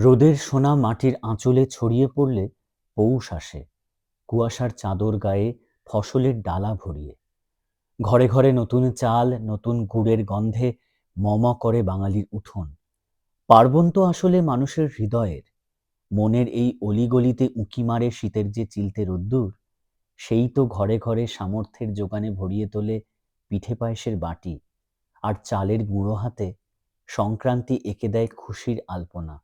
রোদের সোনা মাটির আঁচলে ছড়িয়ে পড়লে পৌষ আসে, কুয়াশার চাদর গায়ে ফসলের ডালা ভরিয়ে। ঘরে ঘরে নতুন চাল, নতুন গুড়ের গন্ধে মম করে বাঙালির উঠোন। পার্বণ তো আসলে মানুষের হৃদয়ের। মনের এই অলিগলিতে উঁকি মারে শীতের যে চিলতে রোদ্দুর, সেই তো ঘরে ঘরে সামর্থ্যের যোগানে ভরিয়ে তোলে পিঠে পায়েসের বাটি। আর চালের গুঁড়ো হাতে সংক্রান্তি এঁকে দেয় খুশির আলপনা।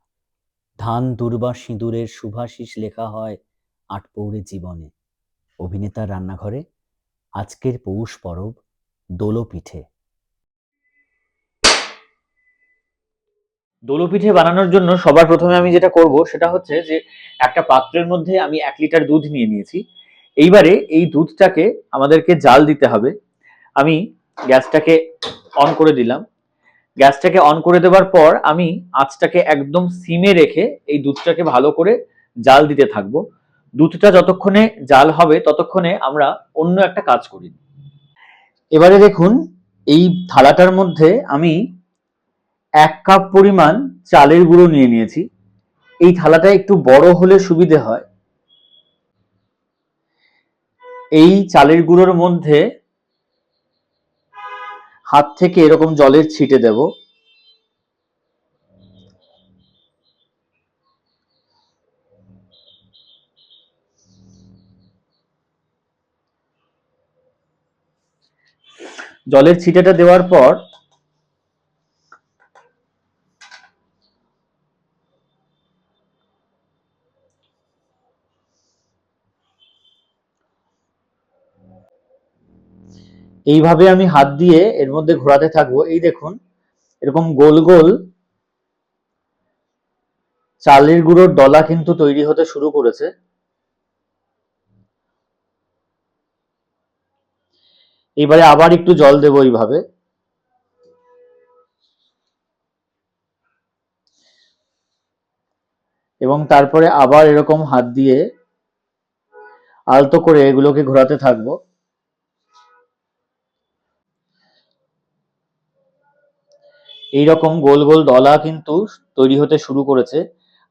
ধান, দুর্বা, সিঁদুরের শুভাশিস লেখা হয় আটপৌরে জীবনে। অভিনেতার রান্নাঘরে আজকের পৌষ পরব দোলপিঠে। দোলপিঠে বানানোর জন্য সবার প্রথমে আমি যেটা করব সেটা হচ্ছে যে একটা পাত্রের মধ্যে আমি এক লিটার দুধ নিয়ে নিয়েছি। এইবারে এই দুধটাকে আমাদেরকে জাল দিতে হবে। আমি গ্যাসটাকে অন করে দিলাম। গ্যাসটাকে অন করে দেওয়ার পর আমি আঁচটাকে একদম সিমে রেখে এই দুধটাকে ভালো করে জাল দিতে থাকব। দুধটা যতক্ষণে জাল হবে ততক্ষণে আমরা অন্য একটা কাজ করি। এবারে দেখুন, এই থালাটার মধ্যে আমি এক কাপ পরিমাণ চালের গুঁড়ো নিয়ে নিয়েছি। এই থালাটা একটু বড় হলে সুবিধে হয়। এই চালের গুঁড়োর মধ্যে হাত থেকে এরকম জলের ছিটে দেব। জলের ছিটেটা দেওয়ার পর এইভাবে আমি হাত দিয়ে এর মধ্যে ঘোরাতে থাকব। এই দেখুন, এরকম গোল গোল চালের গুঁড়োর দলা কিন্তু তৈরি হতে শুরু করেছে। এবারে আবার একটু জল দেবো এইভাবে। এবং তারপরে আবার এরকম হাত দিয়ে আলতো করে এগুলোকে ঘোরাতে থাকব। এইরকম গোল গোল দলা কিন্তু তৈরি হতে শুরু করেছে।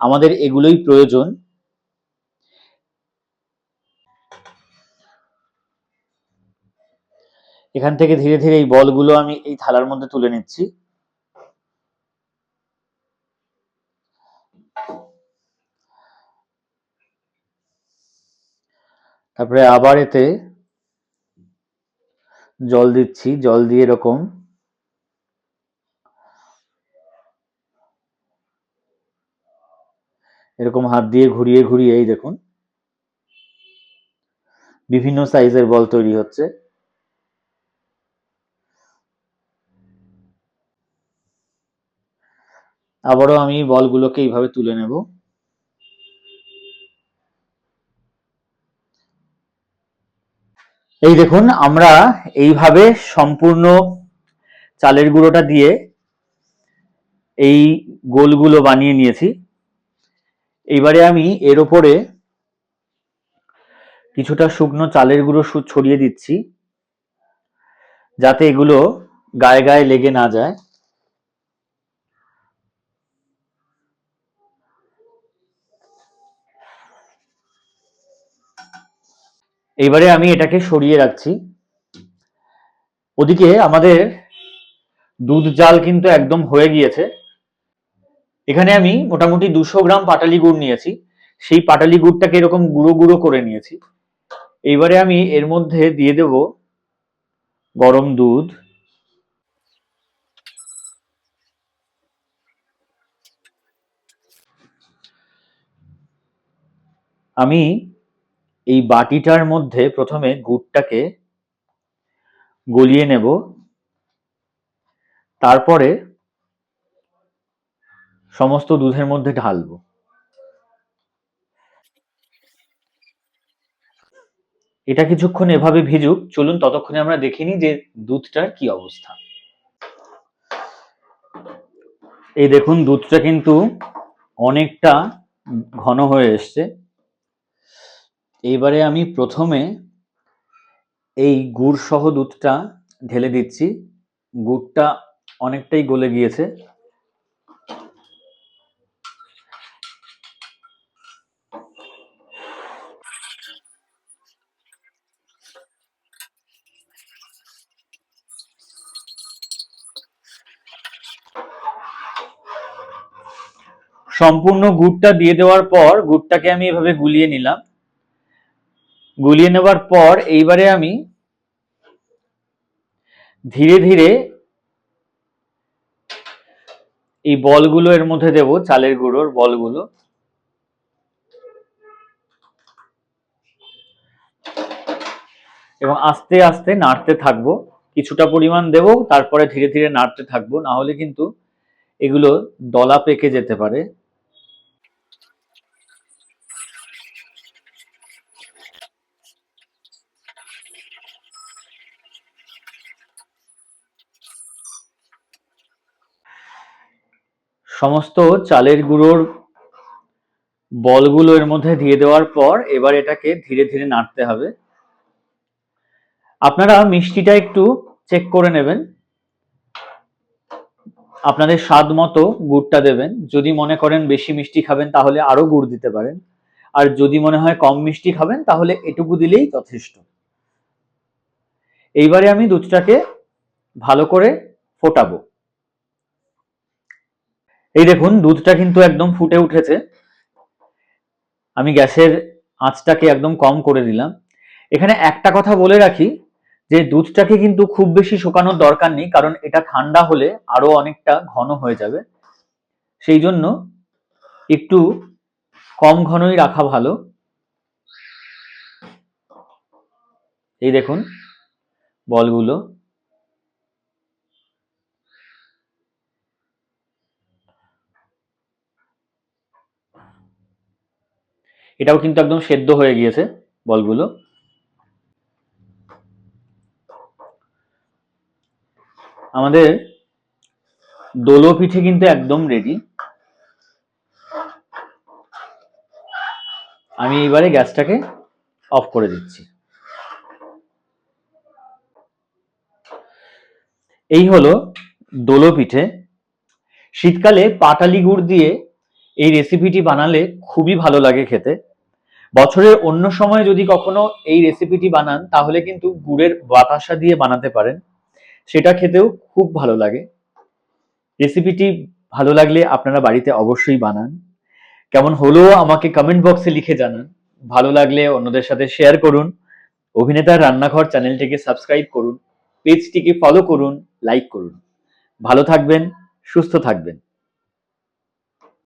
আমাদের এগুলোই প্রয়োজন। এখান থেকে ধীরে ধীরে এই বলগুলো আমি এই থালার মধ্যে তুলে নিচ্ছি। তারপরে আবার এতে জল দিচ্ছি। জল দিয়ে এরকম এরকম হাত দিয়ে ঘুরিয়ে ঘুরিয়ে, এই দেখুন। বিভিন্ন সাইজের বল তৈরি হচ্ছে। আবারও আমি বলগুলোকে এইভাবে তুলে নেব। এই দেখুন, আমরা এইভাবে সম্পূর্ণ চালের গুঁড়োটা দিয়ে এই গোলগুলো বানিয়ে নিয়েছি। এইবারে আমি এর ওপরে কিছুটা শুকনো চালের গুঁড়ো ছড়িয়ে দিচ্ছি, যাতে এগুলো গায়ে গায়ে লেগে না যায়। এইবারে আমি এটাকে সরিয়ে রাখছি। ওদিকে আমাদের দুধ জাল কিন্তু একদম হয়ে গিয়েছে। এখানে আমি মোটামুটি দুশো গ্রাম পাটালি গুড় নিয়েছি। সেই পাটালি গুড়টাকে এরকম গুঁড়ো গুঁড়ো করে নিয়েছি। এইবারে আমি এর মধ্যে দিয়ে দেব গরম দুধ। আমি এই বাটিটার মধ্যে প্রথমে গুড়টাকে গলিয়ে নেব। তারপরে সমস্ত দুধের মধ্যে ঢালবো। এটা কিছুক্ষণ এভাবে ভিজুক। চলুন ততক্ষণে আমরা দেখিনি যে দুধটার কি অবস্থা। এই দেখুন, দুধটা কিন্তু অনেকটা ঘন হয়ে এসছে। এইবারে আমি প্রথমে এই গুড় সহ দুধটা ঢেলে দিচ্ছি। গুড়টা অনেকটাই গলে গিয়েছে। সম্পূর্ণ গুড়টা দিয়ে দেওয়ার পর গুড়টাকে আমি এভাবে গুলিয়ে নিলাম। গুলিয়ে নেওয়ার পর এইবারে আমি ধীরে ধীরে এই বলগুলো এর মধ্যে দেব, চালের গুঁড়োর বলগুলো। এবং আস্তে আস্তে নাড়তে থাকব। কিছুটা পরিমাণ দেব, তারপরে ধীরে ধীরে নাড়তে থাকব। না হলে কিন্তু এগুলো দলা পেকে যেতে পারে। সমস্ত চালের গুঁড়োর বলগুলো এর মধ্যে দিয়ে দেওয়ার পর এবার এটাকে ধীরে ধীরে নাড়তে হবে। আপনারা মিষ্টিটা একটু চেক করে নেবেন। আপনাদের স্বাদ মতো গুড়টা দেবেন। যদি মনে করেন বেশি মিষ্টি খাবেন, তাহলে আরও গুড় দিতে পারেন। আর যদি মনে হয় কম মিষ্টি খাবেন, তাহলে এটুকু দিলেই যথেষ্ট। এইবারে আমি দুধটাকে ভালো করে ফোটাবো। এই দেখুন, দুধটা কিন্তু একদম ফুটে উঠেছে। আমি গ্যাসের আঁচটাকে একদম কম করে দিলাম এখানে একটা কথা বলে রাখি যে, দুধটাকে কিন্তু খুব বেশি শুকানোর দরকার নেই, কারণ এটা ঠান্ডা হলে আরও অনেকটা ঘন হয়ে যাবে। সেই জন্য একটু কম ঘনই রাখা ভালো। এই দেখুন, বলগুলো। এটাও কিন্তু একদম সেদ্ধ হয়ে গিয়েছে বলগুলো। আমাদের দোলো পিঠে কিন্তু একদম রেডি আমি এবারে গ্যাসটাকে অফ করে দিচ্ছি। এই হলো দোলো পিঠে। শীতকালে পাটালি গুড় দিয়ে এই রেসিপিটি বানালে খুবই ভালো লাগে খেতে। বছরের অন্য সময় যদি কখনো এই রেসিপিটি বানান, তাহলে কিন্তু গুড়ের বাতাসা দিয়ে বানাতে পারেন। সেটা খেতেও খুব ভালো লাগে। রেসিপিটি ভালো লাগলে আপনারা বাড়িতে অবশ্যই বানান। কেমন হলো আমাকে কমেন্ট বক্সে লিখে জানান। ভালো লাগলে অন্যদের সাথে শেয়ার করুন। অভিনেতার রান্নাঘর চ্যানেলটিকে সাবস্ক্রাইব করুন। পেজটিকে ফলো করুন লাইক করুন। ভালো থাকবেন, সুস্থ থাকবেন।